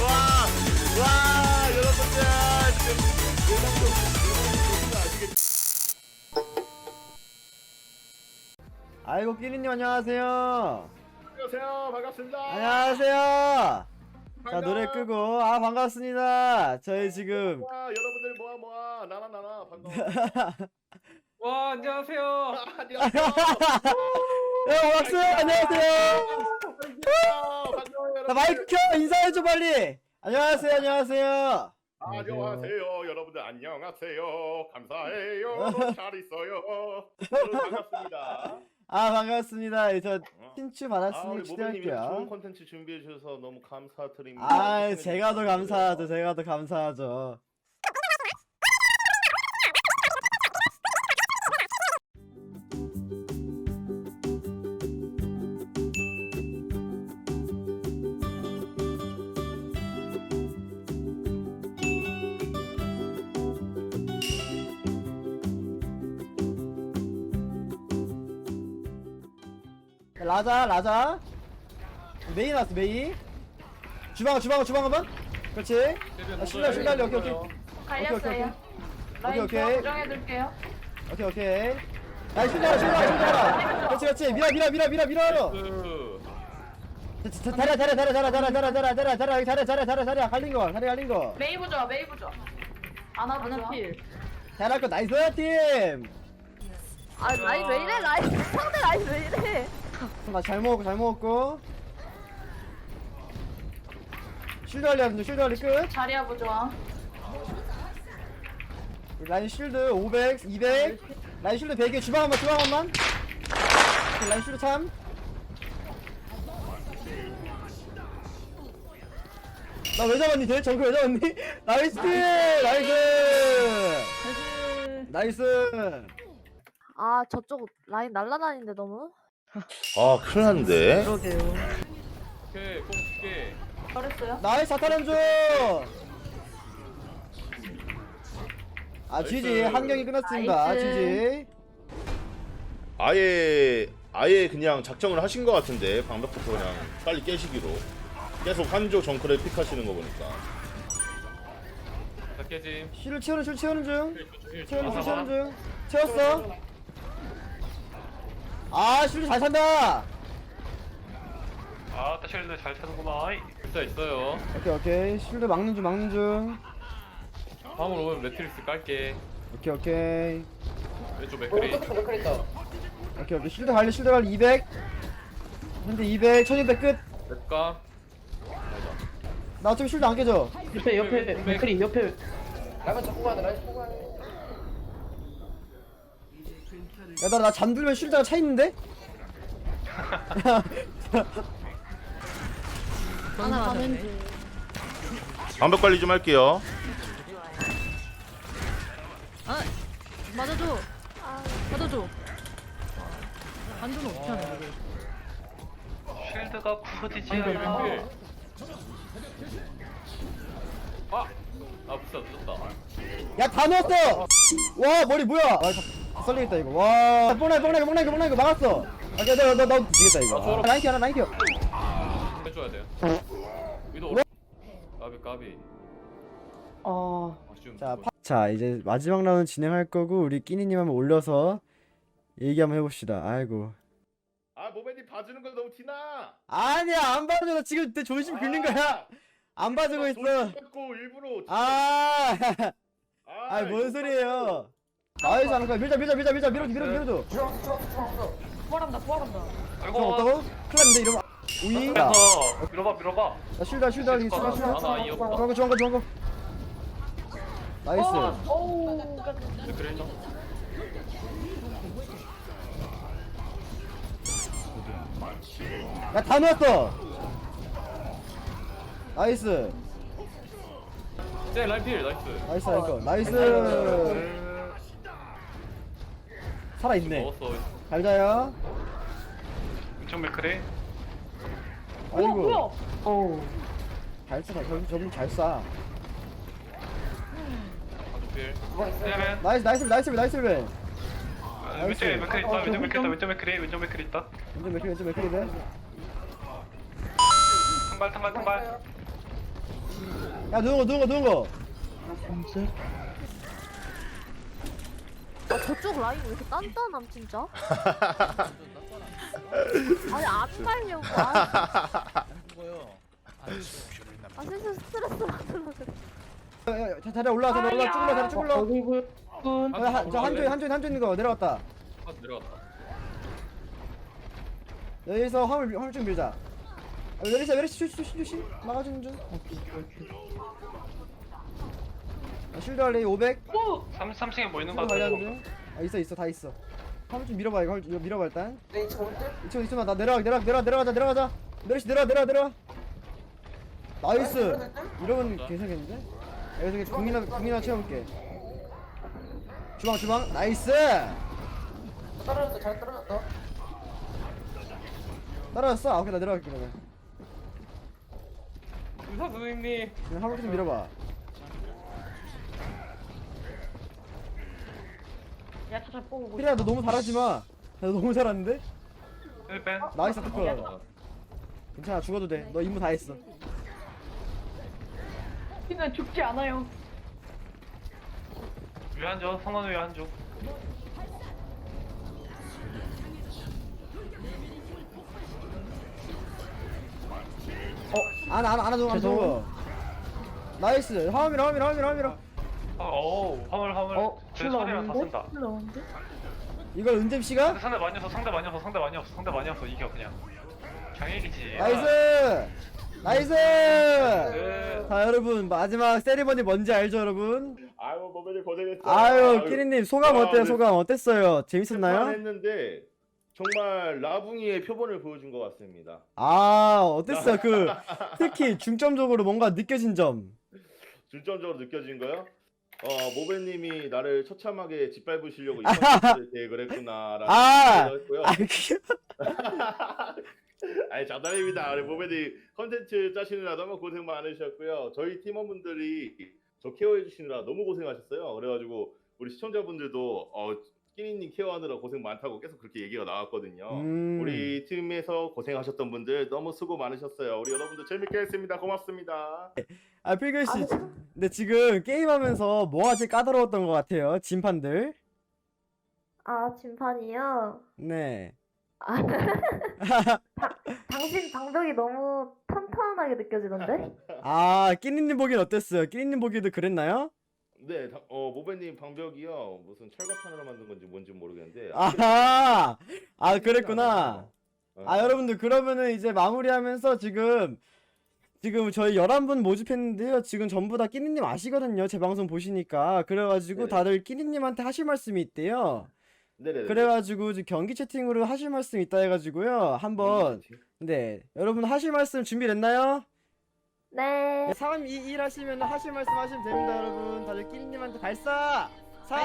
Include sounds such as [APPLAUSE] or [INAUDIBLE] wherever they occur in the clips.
와, 와, 여러분들 지금 예상도 아시겠. 아이고 끼리님 안녕하세요. 안녕하세요, 반갑습니다. 안녕하세요. 자 반가워. 노래 끄고 아 반갑습니다. 저희 지금 와, 여러분들 모아 모아 나나 나나 반가워. [LAUGHS] 와 안녕하세요. [LAUGHS] 안녕하세요. 야 박수 안녕하세요. 반가워요, 나 여러분. 마이크 켜 인사해줘 빨리. 안녕하세요 안녕하세요. 안녕하세요, 여러분들 안녕하세요. 감사해요. [LAUGHS] 잘 있어요. [LAUGHS] 여러분 반갑습니다. 아 반갑습니다. 저 신추 아, 받았으니 우리 모델님이 좋은. 콘텐츠 준비해 주셔서 너무 감사드립니다. 아 제가 더 감사하죠. 제가 더 감사하죠. 라자 라자 메이 나왔어 메이 주방 주방 주방 한번 그렇지 아, 실력 실력 오케이 오케이 갈렸어요. 오케이, 라인 오케이. 저 고정해둘게요. 오케이 오케이 야 실력 실력 실력 그렇지 그렇지 밀어 밀어 밀어 밀어 밀어 잘해 잘해 잘해 잘해 잘해 잘해 잘해 잘해 잘해 잘해 잘해 잘해 잘해 갈린 거 잘해 갈린 거 메이 부조, 메이 부조. 아나 부조. 잘할 거 나이스 팀 아 라인 왜 이래 라인 상대 라인 왜 이래 나 잘 먹었고 잘 먹었고. 쉴드 관리 하면 쉴드 관리 끝. 자리야 부조. 라인 쉴드 500, 200 라인 쉴드 100개 주방 한번 주방 한번. 라인 쉴드 참나왜 잡았니 쟤? 정글 왜 잡았니? [LAUGHS] 나이스! 나이스. 나이스! 아 저쪽 라인 날라다니는데 너무 아, 큰일 났는데. 오케이 꼭 줄게. 잘했어요. 나이스 사타렌 중! 아 GG 한 경기 끝났습니다 나이스. GG 아예 아예 그냥 작정을 하신 것 같은데 방벽부터 그냥 빨리 깨시기로 계속 한조 정크를 픽하시는 거 보니까 자 깨짐. 실을 채우는 중 채우는 중 아, 채우는 중 채웠어 아 실을 잘 찬다 아 따실드 잘 차는구나. 글자 있어요. 오케이 오케이 실드 막는 중 막는 중 다음으로 오면 매트리스 깔게. 오케이 오케이 왼쪽 맥크리. 오케이 오케이 실드 관리 실드 관리 200 현재 200 1200 끝. 맵감. 나 어차피 실드 안 깨져 옆에 옆에 맥크리 옆에. 야나 나 잠들면 실드가 차 있는데? 하나 가는 중 방벽 관리 좀 할게요 아 맞아줘 맞아줘 반전은 어떻게 하냐 이거 쉴드가 부서지지 않아. 아! 아 부서 부었다. 야 다 넣었어! 와 머리 뭐야 아 다- 썰리겠다 이거. 와. 뽕나이 뽕나이 뽕나이 뽕나이 막았어. 아 너너너. 지겠다 이거. 아, 아, 라인키 하나 라인키 해줘야 돼요. 위도 왜? 까비 까비. 어... 아쉬움. 자, 파... 자 이제 마지막 라운드 진행할 거고 우리 끼니님 한번 올려서 얘기 한번 해봅시다. 아이고. 아 모베님 봐주는 거 너무 티나. 아니야 안 봐줘 나 지금 내 조심 긁는 거야. 안 봐주고 있어. 고 일부러 아. 아, [LAUGHS] 아이 뭔 소리예요 나이스 하는 거야. 밀자 밀자 밀자 밀자. 밀어줘 밀어줘 밀어줘. 부활한다, 부활한다. 아이고. 좀 없다고? 큰일 났는데 이러면. 우이. 나 그래서 밀어봐 밀어봐. 쉴드 쉴드 하기 쉴드 쉴드 하나, 이 없다. 좋은 거 좋은 거 좋은 거. 나이스. 오우, 맥크리 해줘. 야다 넣었어. 나이스. 네 라이필 나이스. 나이스 나이스. 나이스 살아있네 먹었어. 잘 자요 왼쪽 맥크리. 아이고 잘 쏴, 저분, 저분 잘 쏴. 나이스, 나이스, 나이스, 나이스, 벤. 왼쪽 맥크리 있다. 왼쪽 맥크리 있다. 왼쪽 맥크리 왼쪽 있다. 왼쪽 맥크리, 왼쪽 맥크리네. 탕발 탕발 탕발 야 누운 거 누운 거 누운 거 아, 저쪽 라인 왜 이렇게 단단함 진짜? [LAUGHS] 아니 안 말려고. 아, 아 슬슬 스트레스 받으러 그래 야, 야, 자, 자리 올라와 자리 올라와. 쭉 올라 자리 쭉 올라 한 야, 한, 한쪽 한쪽 있는 거 내려갔다. 아, 내려갔다. 여기서 화물 화물 좀 밀자. 아, 메리시 조심 조심 조심. 막아주는 중 아, 쉴드 할래? 500 3, 3층에 뭐 있는 거 쉴드 같아 관리하는 중아 있어 있어 다 있어. 화물 좀 밀어봐 이거. 이거 밀어봐 일단. 네, 지금 올 때? 이쪽 이쪽만 나 내려가 내려가 내려가 내려가자 내려가자. 메리시 내려와 내려와 내려와 나이스. 이러면 괜찮겠는데? 여기서 궁이나 궁이나 채워볼게. 주방 주방. 나이스! 떨어졌어, 잘 떨어졌어. 따라왔어? 아 오케이 나 내려갈게 그러면. 의사 선생님. 그냥 화물 좀 밀어봐 잘 뽑고 피리야 너 너무 잘하지마. 나 너무 잘하는데? 1벤 나이스 특허 괜찮아 죽어도 돼 너 임무 다 했어. 피는 죽지 않아요. 위한조 성원 위한조. 어? 안아 안아 안아 줘. 안아 나이스. 화음이라 화음이라 화음이라 화음이라. 어, 어우 화물 화물. 어, 제 소리랑 다 쓴다 흘러오는데? 이걸 은잼 씨가? 근데 상대 많이 없어 상대 많이 없어 상대 많이 없어 상대 많이 없어 이겨 그냥 경일이지 나이스 나이스 네. 자 여러분 마지막 세리머니 뭔지 알죠 여러분? 아유 모베님 고생했어. 아유 끼리님 소감 아, 어때요 네. 소감 어땠어요? 재밌었나요? 했는데 정말 라붕이의 표본을 보여준 것 같습니다. 아 어땠어요 그 특히 중점적으로 뭔가 느껴진 점 중점적으로 느껴진 거요? 어 모베님이 나를 처참하게 짓밟으시려고 [LAUGHS] 이 컨텐츠를 계획을 했구나라는 아! 생각을 했고요. 아 그게 [LAUGHS] 아니 장난입니다. 우리 모베님 컨텐츠 짜시느라 너무 고생 많으셨고요. 저희 팀원분들이 저 케어해 주시느라 너무 고생하셨어요. 그래가지고 우리 시청자분들도 어 끼니님 케어하느라 고생 많다고 계속 그렇게 얘기가 나왔거든요. 음. 우리 팀에서 고생하셨던 분들 너무 수고 많으셨어요. 우리 여러분들 재밌게 했습니다. 고맙습니다. 아 필글 씨 근데 지금 게임하면서 뭐가 제일 까다로웠던 것 같아요 진판들 아 진판이요? 네 아 [LAUGHS] 당신 방벽이 너무 탄탄하게 느껴지던데? 아 끼니님 보기엔 어땠어요? 끼니님 보기에도 그랬나요? 네, 다- 어 모베님 방벽이요. 무슨 철갑판으로 만든 건지 뭔지 모르겠는데. 아하! 아 그랬구나. 어. 아 여러분들 그러면은 이제 마무리하면서 지금 지금 저희 11분 모집했는데요. 지금 전부 다 끼니님 아시거든요. 제 방송 보시니까. 그래가지고 네네. 다들 끼니님한테 하실 말씀이 있대요. 네네네. 그래가지고 지금 경기 채팅으로 하실 말씀 있다 해가지고요. 한번 네 여러분 하실 말씀 준비됐나요? 네. 3, 2, 1 하시면 하실 말씀 하시면 됩니다 여러분 다들 끼니님한테 발사 3,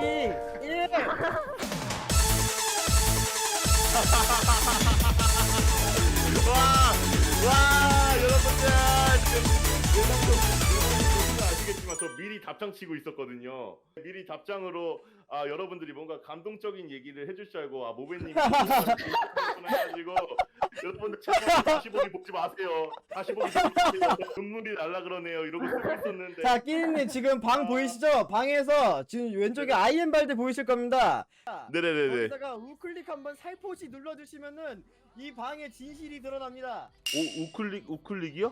2, 1 와, 와, 여러분들 지금 예상도 보시면 아시겠지만 저 미리 답장 치고 있었거든요. 미리 답장으로 아 여러분들이 뭔가 감동적인 얘기를 해줄 줄 알고 아 모베님이 [LAUGHS] 해가지고 여러분들 제발 다시 보기 보지 마세요. 다시 보기 보지 마세요. 눈물이 날라 그러네요. 이러고 쓰고 있었는데. 자, 끼니님 지금 방 보이시죠? 방에서 지금 왼쪽에 아이엠 발드 보이실 겁니다. 네네네네. 거기다가 우클릭 한번 살포시 눌러주시면은 이 방의 진실이 드러납니다. 오 우클릭 우클릭이요?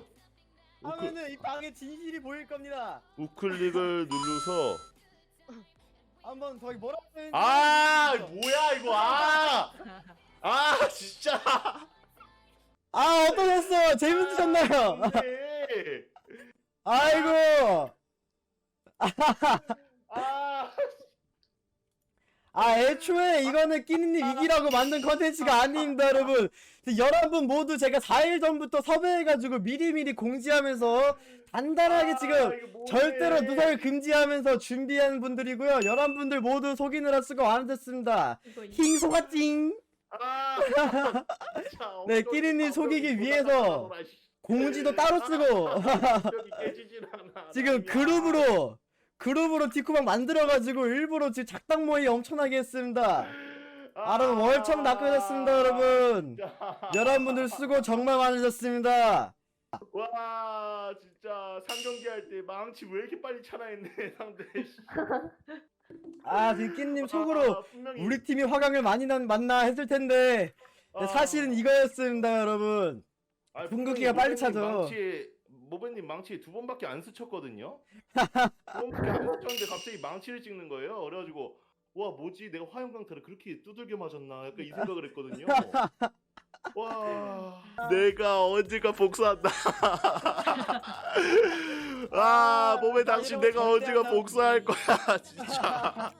우클, 하면은 이 방의 진실이 보일 겁니다. 우클릭을 [LAUGHS] 누르서 한번 거기 뭐라고 했는지 아. 뭐야 이거 아! 아 진짜 아 어떠셨어요? 재밌으셨나요? 네. [LAUGHS] 아이고 [LAUGHS] 아 아 애초에 이거는 끼니님 이기라고 만든 컨텐츠가 아닙니다 여러분 11분 모두 제가 4일 전부터 섭외해가지고 미리미리 공지하면서 단단하게 지금 아, 뭐해. 절대로 누설 금지하면서 준비한 분들이고요 11분들 모두 속이느라 수고 많으셨습니다 이- 힝소가찡 아, 진짜 [LAUGHS] 네, 끼리님 속이기 위해서 씨. 공지도 따로 쓰고 [LAUGHS] 깨지질 않아. 지금 야. 그룹으로 그룹으로 디코방 만들어가지고 일부러 지금 작당 모의 엄청나게 했습니다 아, 여러분 월청 낚여졌습니다 여러분 진짜. 여러분들 수고 정말 많으셨습니다 와 진짜 3경기 할 때 망치 왜 이렇게 빨리 차나 했네 상대 [LAUGHS] 아 빅키님 속으로 아, 분명히- 우리 팀이 화강을 많이 난, 만나 했을 텐데 아, 사실은 이거였습니다 여러분. 아, 궁극기가 분명히 빨리 모베님 차죠. 모베님 망치에 두 번밖에 안 스쳤거든요? 두 번밖에 안 스쳤는데 갑자기 망치를 찍는 거예요? 그래가지고 와 뭐지? 내가 화염 강타를 그렇게 두들겨 맞았나? 약간 이 생각을 했거든요. 와. 내가 언제가 복수한다 [LAUGHS] 아 몸에 당신 내가 언제가 복수할 거야 [LAUGHS] 진짜